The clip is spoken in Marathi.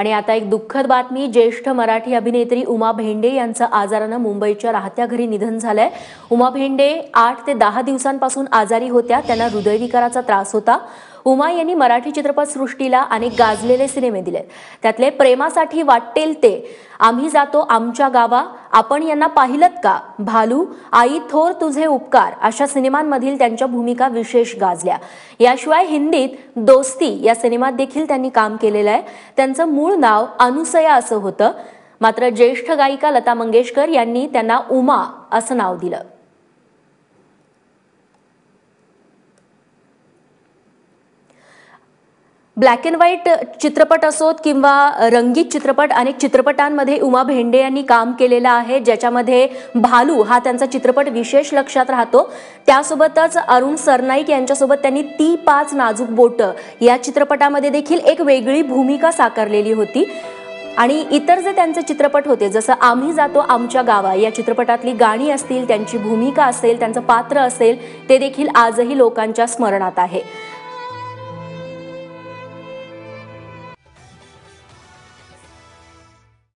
आणि आता एक दुःखद बातमी ज्येष्ठ मराठी अभिनेत्री उमा भेंडे यांचं आजारानं मुंबईच्या राहत्या घरी निधन झालंय. उमा भेंडे आठ ते दहा दिवसांपासून आजारी होत्या त्यांना हृदयविकाराचा त्रास होता. उमा यांनी मराठी चित्रपटसृष्टीला अनेक गाजलेले सिनेमे दिले त्यातले प्रेमासाठी वाटेल ते आम्ही जातो आमच्या गावा आपण यांना पाहिलत का? भालू आई थोर तुझे उपकार अशा सिनेमांमधील त्यांच्या भूमिका विशेष गाजल्या. याशिवाय हिंदीत दोस्ती या सिनेमात देखील त्यांनी काम केलेलं आहे. त्यांचं मूळ नाव अनुसया असं होतं. मात्र ज्येष्ठ गायिका लता मंगेशकर यांनी त्यांना उमा असं नाव दिलं. ब्लॅक अँड व्हाईट चित्रपट असोत किंवा रंगीत चित्रपट अनेक चित्रपटांमध्ये उमा भेंडे यांनी काम केलेलं आहे ज्याच्यामध्ये भालू हा त्यांचा चित्रपट विशेष लक्षात राहतो. त्यासोबतच अरुण सरनाईक यांच्यासोबत त्यांनी ती पाच नाजूक बोटं या चित्रपटामध्ये देखील एक वेगळी भूमिका साकारलेली होती. आणि इतर जे त्यांचे चित्रपट होते जसं आम्ही जातो आमच्या गावा या चित्रपटातली गाणी असतील त्यांची भूमिका असेल त्यांचं पात्र असेल ते देखील आजही लोकांच्या स्मरणात आहे.